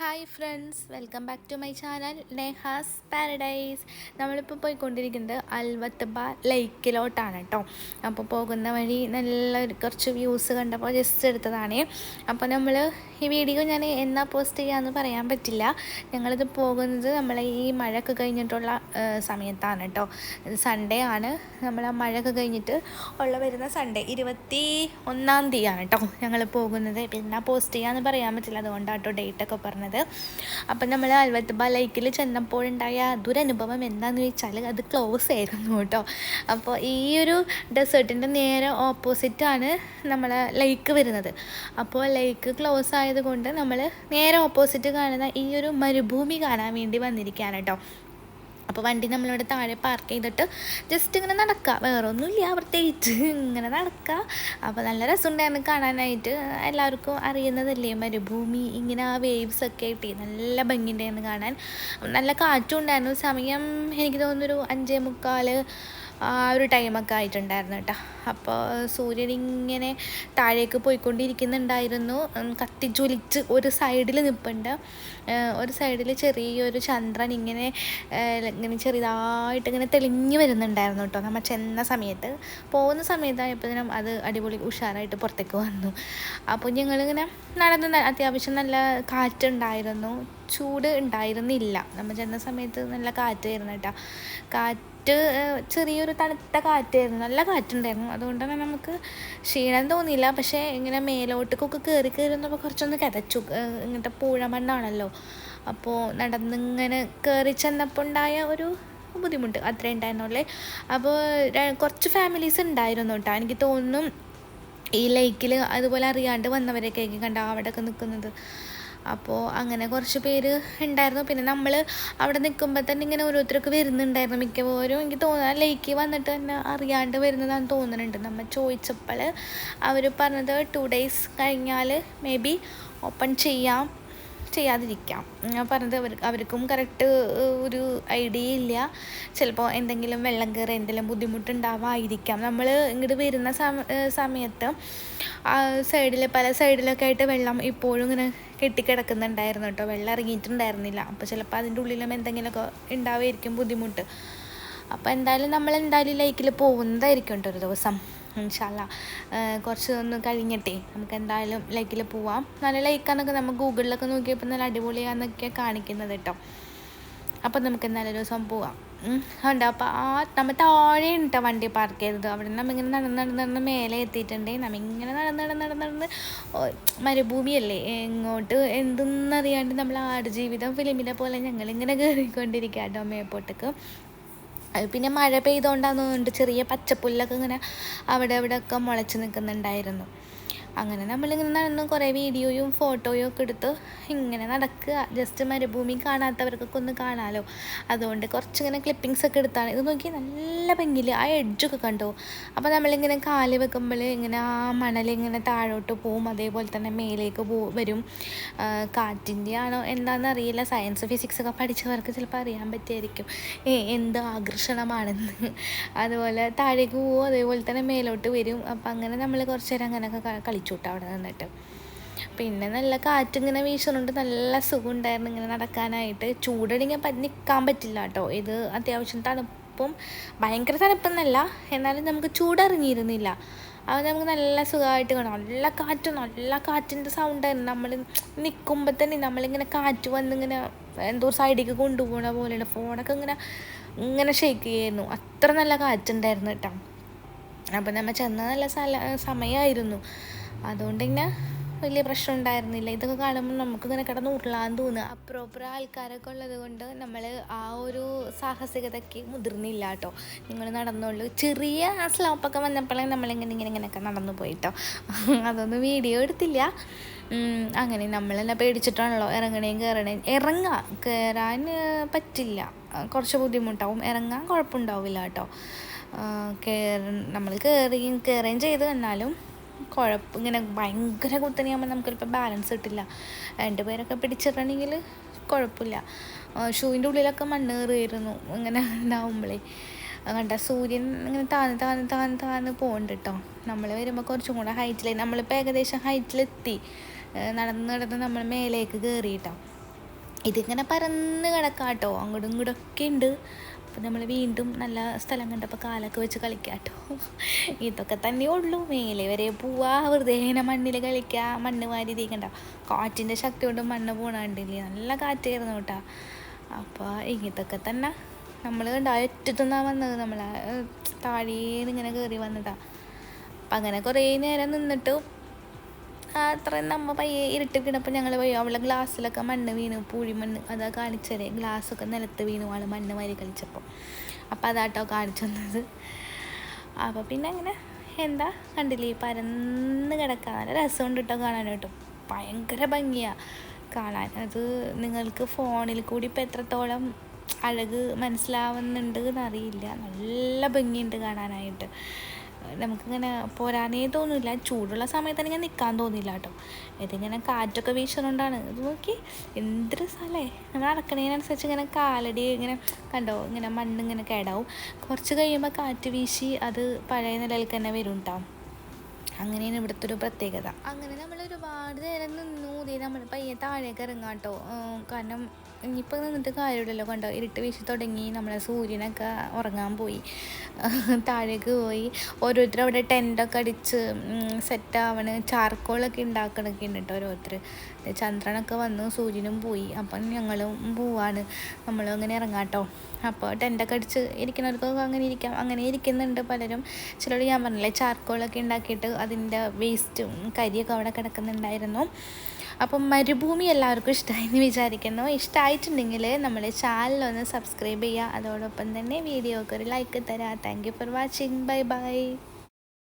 Hi friends welcome back to my channel Neha's paradise നമ്മളിപ്പോൾ പോയിക്കൊണ്ടിരിക്കുന്നത് അൽവത്തബ ലേക്കിലോട്ടാണ് കേട്ടോ. അപ്പോൾ പോകുന്ന വഴി നല്ല കുറച്ച് വ്യൂസ് കണ്ടപ്പോൾ ജസ്റ്റ് എടുത്തതാണ്. അപ്പോൾ നമ്മൾ ഈ വീഡിയോ ഞാൻ എന്നാ പോസ്റ്റ് ചെയ്യാമെന്ന് പറയാൻ പറ്റില്ല. ഞങ്ങളിത് പോകുന്നത് നമ്മളെ ഈ മഴയൊക്കെ കഴിഞ്ഞിട്ടുള്ള സമയത്താണ് കേട്ടോ. സൺഡേ ആണ്. നമ്മൾ ആ മഴയൊക്കെ കഴിഞ്ഞിട്ട് ഉള്ള വരുന്ന സൺഡേ ഇരുപത്തി ഒന്നാം തീയതിയാണ് കേട്ടോ ഞങ്ങൾ പോകുന്നത്. പിന്നെ പോസ്റ്റ് ചെയ്യാമെന്ന് പറയാൻ പറ്റില്ല. അതുകൊണ്ടാണ് കേട്ടോ ഡേറ്റ് ഒക്കെ പറഞ്ഞത്. അപ്പം നമ്മൾ അൽവത്തുബ ലൈക്കിൽ ചെന്നപ്പോഴുണ്ടായ ദുരനുഭവം എന്താണെന്ന് ചോദിച്ചാൽ അത് ക്ലോസ് ആയിരുന്നു കേട്ടോ. അപ്പോൾ ഈ ഒരു ഡെസേർട്ടിന്റെ നേരെ ഓപ്പോസിറ്റാണ് നമ്മളെ ലൈക്ക് വരുന്നത്. അപ്പോൾ ലൈക്ക് ക്ലോസ് ആയതുകൊണ്ട് നമ്മൾ നേരെ ഓപ്പോസിറ്റ് കാണുന്ന ഈ ഒരു മരുഭൂമി കാണാൻ വേണ്ടി വന്നിരിക്കുകയാണ് കേട്ടോ. അപ്പോൾ വണ്ടി നമ്മളിവിടെ താഴെ പാർക്ക് ചെയ്തിട്ട് ജസ്റ്റ് ഇങ്ങനെ നടക്കുക വേറെ ഒന്നുമില്ല പ്രത്യേകിച്ച് ഇങ്ങനെ നടക്കുക അപ്പോൾ നല്ല രസമുണ്ടായിരുന്നു കാണാനായിട്ട്. എല്ലാവർക്കും അറിയുന്നതല്ലേ മരുഭൂമി ഇങ്ങനെ ആ വേവ്സ് ഒക്കെ ആയിട്ട് നല്ല ഭംഗിയുണ്ടായിരുന്നു കാണാൻ. നല്ല കാറ്റും ഉണ്ടായിരുന്നു. സമയം എനിക്ക് തോന്നുന്നൊരു അഞ്ചേ മുക്കാൽ ആ ഒരു ടൈമൊക്കെ ആയിട്ടുണ്ടായിരുന്നു കേട്ടോ അപ്പോൾ സൂര്യൻ ഇങ്ങനെ താഴേക്ക് പോയിക്കൊണ്ടിരിക്കുന്നുണ്ടായിരുന്നു. കത്തിജ്വലിച്ച് ഒരു സൈഡിൽ നിൽപ്പുണ്ട് ഒരു സൈഡിൽ ചെറിയൊരു ചന്ദ്രൻ ഇങ്ങനെ ഇങ്ങനെ ചെറുതായിട്ട് ഇങ്ങനെ തെളിഞ്ഞു വരുന്നുണ്ടായിരുന്നു കേട്ടോ നമ്മൾ ചെന്ന സമയത്ത്. പോകുന്ന സമയത്തായപ്പോഴും അത് അടിപൊളി ഉഷാറായിട്ട് പുറത്തേക്ക് വന്നു. അപ്പോൾ ഞങ്ങളിങ്ങനെ നടന്ന് അത്യാവശ്യം നല്ല കാറ്റുണ്ടായിരുന്നു. ചൂട് ഉണ്ടായിരുന്നില്ല. നമ്മൾ ചെന്ന സമയത്ത് നല്ല കാറ്റ് കാറ്റായിരുന്നു കേട്ടോ കാറ്റ് ഏഹ്, ചെറിയൊരു തണുത്ത കാറ്റായിരുന്നു. നല്ല കാറ്റുണ്ടായിരുന്നു. അതുകൊണ്ട് തന്നെ നമുക്ക് ക്ഷീണം തോന്നിയില്ല. പക്ഷേ ഇങ്ങനെ മേലോട്ടേക്കൊക്കെ കയറി കയറി വന്നപ്പോൾ കുറച്ചൊന്ന് കിതച്ചു ഇങ്ങനത്തെ പൂഴ മണ്ണാണല്ലോ അപ്പോൾ നടന്നിങ്ങനെ കയറി ചെന്നപ്പോൾ ഉണ്ടായ ഒരു ബുദ്ധിമുട്ട് അത്രേ ഉണ്ടായിരുന്നുള്ളേ. അപ്പോൾ കുറച്ച് ഫാമിലീസ് ഉണ്ടായിരുന്നു കേട്ടോ. എനിക്ക് തോന്നുന്നു ഈ ലൈക്കിൽ അതുപോലെ അറിയാണ്ട് വന്നവരൊക്കെ കണ്ട അവിടെയൊക്കെ നിൽക്കുന്നത് അപ്പോൾ അങ്ങനെ കുറച്ച് പേര് ഉണ്ടായിരുന്നു. പിന്നെ നമ്മൾ അവിടെ നിൽക്കുമ്പോൾ തന്നെ ഇങ്ങനെ ഓരോരുത്തർക്ക് വരുന്നുണ്ടായിരുന്നു മിക്കവാറും. എനിക്ക് തോന്നുന്നത് ലേക്ക് വന്നിട്ട് തന്നെ അറിയാണ്ട് വരുന്നതാണെന്ന് തോന്നുന്നുണ്ട്. നമ്മൾ ചോദിച്ചപ്പോൾ അവർ പറഞ്ഞത് ടു ഡേയ്സ് കഴിഞ്ഞാൽ മേ ബി ഓപ്പൺ ചെയ്യാം. ചെയ്യാതിരിക്കാം. പറഞ്ഞത് അവർ അവർക്കും കറക്റ്റ് ഒരു ഐഡിയ ഇല്ല. ചിലപ്പോൾ എന്തെങ്കിലും വെള്ളം കയറി എന്തെങ്കിലും ബുദ്ധിമുട്ടുണ്ടാവാതിരിക്കാം. നമ്മൾ ഇങ്ങോട്ട് വരുന്ന സമ സമയത്ത് സൈഡിൽ പല സൈഡിലൊക്കെ ആയിട്ട് വെള്ളം ഇപ്പോഴും ഇങ്ങനെ കെട്ടിക്കിടക്കുന്നുണ്ടായിരുന്നു കേട്ടോ. വെള്ളം ഇറങ്ങിയിട്ടുണ്ടായിരുന്നില്ല. അപ്പോൾ ചിലപ്പോൾ അതിന്റെ ഉള്ളിലും എന്തെങ്കിലുമൊക്കെ ഉണ്ടാവുമായിരിക്കും ബുദ്ധിമുട്ട്. അപ്പോൾ എന്തായാലും നമ്മൾ എന്തായാലും ലൈക്കിൽ പോകുന്നതായിരിക്കും കേട്ടോ ഒരു ദിവസം. ഇൻഷാല്ല കുറച്ച് ഒന്ന് കഴിഞ്ഞിട്ടേ നമുക്ക് എന്തായാലും ലൈക്കിൽ പോവാം. നല്ല ലൈക്കാന്നൊക്കെ നമ്മൾ ഗൂഗിളിലൊക്കെ നോക്കിയപ്പോൾ നല്ല അടിപൊളിയാന്നൊക്കെ കാണിക്കുന്നത് കേട്ടോ. അപ്പം നമുക്ക് എന്തായാലും ഒരു ദിവസം പോവാം. ഉണ്ട് അപ്പോൾ ആ നമ്മൾ താഴെ കേട്ടോ വണ്ടി പാർക്ക് ചെയ്തത്. അവിടെ നിന്ന് നമ്മിങ്ങനെ നടന്ന് നടന്ന് നടന്ന് മേലെ എത്തിയിട്ടുണ്ട്. നമ്മിങ്ങനെ നടന്ന് നടന്ന് നടന്ന് നടന്ന് ഓ, മരുഭൂമിയല്ലേ? എങ്ങോട്ട് എന്തെന്നറിയാണ്ട് നമ്മൾ ആടുജീവിതം ഫിലിമിനെ പോലെ ഞങ്ങളിങ്ങനെ കയറിക്കൊണ്ടിരിക്കുക കേട്ടോ മേപ്പോട്ടേക്ക്. പിന്നെ മഴ പെയ്തുകൊണ്ടാന്ന് തോന്നുന്നുണ്ട്. ചെറിയ പച്ചപ്പുല്ലൊക്കെ ഇങ്ങനെ അവിടെ അവിടെയൊക്കെ മുളച്ച് നിൽക്കുന്നുണ്ടായിരുന്നു അങ്ങനെ നമ്മളിങ്ങനെ നടന്ന് കുറേ വീഡിയോയും ഫോട്ടോയും ഒക്കെ എടുത്ത് ഇങ്ങനെ നടക്കുക. ജസ്റ്റ് മരുഭൂമി കാണാത്തവർക്കൊക്കെ ഒന്ന് കാണാമല്ലോ അതുകൊണ്ട് കുറച്ചിങ്ങനെ ക്ലിപ്പിങ്സ് ഒക്കെ എടുത്താണ്. ഇത് നോക്കി നല്ല ഭംഗിയിൽ ആ എഡ്ജൊക്കെ കണ്ടോ? അപ്പോൾ നമ്മളിങ്ങനെ കാൽ വെക്കുമ്പോൾ ഇങ്ങനെ ആ മണലിങ്ങനെ താഴോട്ട് പോവും. അതേപോലെ തന്നെ മേലേക്ക് പോ വരും. കാറ്റിന്റെ ആണോ എന്താണെന്ന് അറിയില്ല. സയൻസ് ഫിസിക്സ് ഒക്കെ പഠിച്ചവർക്ക് ചിലപ്പോൾ അറിയാൻ പറ്റിയായിരിക്കും. എന്ത് ആകർഷണമാണെന്ന്. അതുപോലെ താഴേക്ക് പോവും. അതേപോലെ തന്നെ മേലോട്ട് വരും. അപ്പം അങ്ങനെ നമ്മൾ കുറച്ച് നേരം അങ്ങനെയൊക്കെ ക- കളിച്ചു കേട്ടോ അവിടെ നിന്നിട്ട്. പിന്നെ നല്ല കാറ്റിങ്ങനെ വീശുന്നുണ്ട് നല്ല സുഖം ഉണ്ടായിരുന്നു ഇങ്ങനെ നടക്കാനായിട്ട്. ചൂടടിക്കാൻ പറ്റി നിൽക്കാൻ പറ്റില്ല കേട്ടോ ഇത് അത്യാവശ്യം തണുപ്പും ഭയങ്കര തണുപ്പെന്നല്ല. എന്നാലും നമുക്ക് ചൂടറിഞ്ഞിരുന്നില്ല. അത് നമുക്ക് നല്ല സുഖമായിട്ട് കാണാം. നല്ല കാറ്റ് നല്ല കാറ്റിന്റെ സൗണ്ടായിരുന്നു നമ്മൾ നിൽക്കുമ്പോൾ തന്നെ നമ്മളിങ്ങനെ കാറ്റ് വന്നിങ്ങനെ എന്തോ സൈഡിലേക്ക് കൊണ്ടുപോകണ പോലെയാണ്. ഫോണൊക്കെ ഇങ്ങനെ ഇങ്ങനെ ഷേക്ക് ചെയ്യുന്നു. അത്ര നല്ല കാറ്റുണ്ടായിരുന്നു കേട്ടോ അപ്പം നമ്മൾ ചെന്ന നല്ല സ്ഥല സമയമായിരുന്നു അതുകൊണ്ട് തന്നെ വലിയ പ്രശ്നം ഉണ്ടായിരുന്നില്ല. ഇതൊക്കെ കാണുമ്പോൾ നമുക്ക് ഇങ്ങനെ കിടന്ന് ഉരുളാൻ തോന്നുക. അപ്പുറപ്പുറം ആൾക്കാരൊക്കെ ഉള്ളത് കൊണ്ട് നമ്മൾ ആ ഒരു സാഹസികതയ്ക്ക് മുതിർന്നില്ല കേട്ടോ. നിങ്ങൾ നടന്നുള്ളൂ ചെറിയ സ്ലോപ്പൊക്കെ വന്നപ്പോഴേ നമ്മളിങ്ങനെ ഇങ്ങനെ ഇങ്ങനെയൊക്കെ നടന്നു പോയിട്ടോ. അതൊന്നും വീഡിയോ എടുത്തില്ല. അങ്ങനെ നമ്മൾ തന്നെ പേടിച്ചിട്ടാണല്ലോ ഇറങ്ങണേയും കയറണേയും ഇറങ്ങാം കയറാൻ പറ്റില്ല. ആ, കുറച്ച് ബുദ്ധിമുട്ടാവും. ഇറങ്ങാൻ കുഴപ്പമുണ്ടാവില്ല കേട്ടോ. കയറ നമ്മൾ കയറുകയും കയറുകയും ചെയ്ത് എന്നാലും കുഴപ്പം. ഇങ്ങനെ ഭയങ്കര കുത്തനെയാകുമ്പോൾ നമുക്ക് ചിലപ്പോൾ ബാലൻസ് കിട്ടില്ല. രണ്ട് പേരൊക്കെ പിടിച്ചിട്ടുണ്ടെങ്കിൽ കുഴപ്പമില്ല. ഷൂവിന്റെ ഉള്ളിലൊക്കെ മണ്ണ് കയറിയിരുന്നു. ഇങ്ങനെ ഉണ്ടാവുമ്പോഴേ കണ്ട സൂര്യൻ ഇങ്ങനെ താന്ന് താന്ന് താന്ന് താന്ന് പോകുന്നുണ്ട് കേട്ടോ നമ്മൾ വരുമ്പോൾ കുറച്ചും കൂടെ ഹൈറ്റിലായി നമ്മളിപ്പോൾ ഏകദേശം ഹൈറ്റിലെത്തി നടന്ന് നടന്ന് നമ്മൾ മേലേക്ക് കയറിയിട്ടോ ഇതിങ്ങനെ പരന്ന് കിടക്കാം കേട്ടോ അങ്ങോട്ടും ഇങ്ങോട്ടൊക്കെ ഉണ്ട് അപ്പം നമ്മൾ വീണ്ടും നല്ല സ്ഥലം കണ്ടപ്പോൾ കാലൊക്കെ വെച്ച് കളിക്കാട്ടോ. ഇതൊക്കെ തന്നെ ഉള്ളൂ. മേലെ വരെ പോവാ. വെറുതെ ഇങ്ങനെ മണ്ണിൽ കളിക്കുക മണ്ണ് വാരി തീക്കണ്ട കാറ്റിന്റെ ശക്തി കൊണ്ട് മണ്ണ് പോണാണ്ടില്ലേ? നല്ല കാറ്റായിരുന്നു കേട്ടോ. അപ്പോൾ ഇങ്ങനത്തൊക്കെ തന്നെ നമ്മൾ കണ്ട ഒറ്റത്തുനിന്നാണ് വന്നത്. നമ്മൾ താഴേന്ന് ഇങ്ങനെ കയറി വന്നതാ. അപ്പം അങ്ങനെ കുറേ നേരം നിന്നിട്ട് അത്രയും നമ്മ പയ്യെ ഇരുട്ട് കിടപ്പോൾ ഞങ്ങൾ പോയി. അവളെ ഗ്ലാസ്സിലൊക്കെ മണ്ണ് വീണു പൂഴി മണ്ണ് അതാ കാണിച്ചത് ഗ്ലാസ്സൊക്കെ നിലത്ത് വീണു ആൾ മണ്ണ് വാരി കളിച്ചപ്പോൾ അപ്പോൾ അതാട്ടോ കാണിച്ചു തന്നത്. അപ്പോൾ പിന്നെ അങ്ങനെ എന്താ കണ്ടില്ലേ പരന്ന് കിടക്കാൻ നല്ല രസമുണ്ട് കേട്ടോ കാണാൻ കേട്ടോ ഭയങ്കര ഭംഗിയാണ് കാണാൻ. അത് നിങ്ങൾക്ക് ഫോണിൽ കൂടി ഇപ്പോൾ എത്രത്തോളം അഴക് മനസ്സിലാവുന്നുണ്ട് എന്നറിയില്ല. നല്ല ഭംഗിയുണ്ട് കാണാനായിട്ട്. നമുക്കിങ്ങനെ പോരാനേ തോന്നില്ല. ചൂടുള്ള സമയത്ത് ഇങ്ങനെ നിൽക്കാൻ തോന്നില്ല കേട്ടോ. ഇതിങ്ങനെ കാറ്റൊക്കെ വീശുന്നുകൊണ്ടാണ് ഇത് നോക്കി എന്ത് സ്ഥലമേ നമ്മൾ നടക്കണതിനനുസരിച്ച് ഇങ്ങനെ കാലടി ഇങ്ങനെ കണ്ടോ? ഇങ്ങനെ മണ്ണിങ്ങനെ കേടാവും. കുറച്ച് കഴിയുമ്പോൾ കാറ്റ് വീശി അത് പഴയ നിലയിൽ തന്നെ വരും കേട്ടോ അങ്ങനെയാണ് ഇവിടുത്തെ ഒരു പ്രത്യേകത. അങ്ങനെ നമ്മൾ ഒരുപാട് നേരം നിന്നു. ഇതേ നമ്മൾ പയ്യെ താഴേക്ക് ഇറങ്ങാം കേട്ടോ കാരണം ഇനിയിപ്പോൾ നിന്നിട്ട് കാര്യമില്ലല്ലോ കണ്ടോ? ഇരുട്ട് വീശി തുടങ്ങി നമ്മളെ സൂര്യനൊക്കെ ഉറങ്ങാൻ പോയി. താഴേക്ക് പോയി. ഓരോരുത്തർ അവിടെ ടെന്റൊക്കെ അടിച്ച് സെറ്റാവണ് ചാർക്കോളൊക്കെ ഉണ്ടാക്കണൊക്കെ ഉണ്ട് കേട്ടോ ഓരോരുത്തർ ചന്ദ്രനൊക്കെ വന്നു സൂര്യനും പോയി. അപ്പം ഞങ്ങളും പോവാണ്. നമ്മളും അങ്ങനെ ഇറങ്ങാം കേട്ടോ അപ്പോൾ ടെന്റൊക്കെ അടിച്ച് ഇരിക്കുന്നവർക്കൊക്കെ അങ്ങനെ ഇരിക്കാം. അങ്ങനെ ഇരിക്കുന്നുണ്ട് പലരും. ചിലർ ഞാൻ പറഞ്ഞില്ലേ ചാർക്കോളൊക്കെ ഉണ്ടാക്കിയിട്ട് അതിന്റെ വേസ്റ്റും കരിയൊക്കെ അവിടെ കിടക്കുന്നുണ്ടായിരുന്നു. അപ്പം മരുഭൂമി എല്ലാവർക്കും ഇഷ്ടമായി എന്ന് വിചാരിക്കുന്നു ഇഷ്ടമായിട്ടുണ്ടെങ്കിൽ നമ്മൾ ചാനലൊന്ന് സബ്സ്ക്രൈബ് ചെയ്യുക. അതോടൊപ്പം തന്നെ വീഡിയോക്ക് ഒരു ലൈക്ക് തരാം. Thank for watching bye bye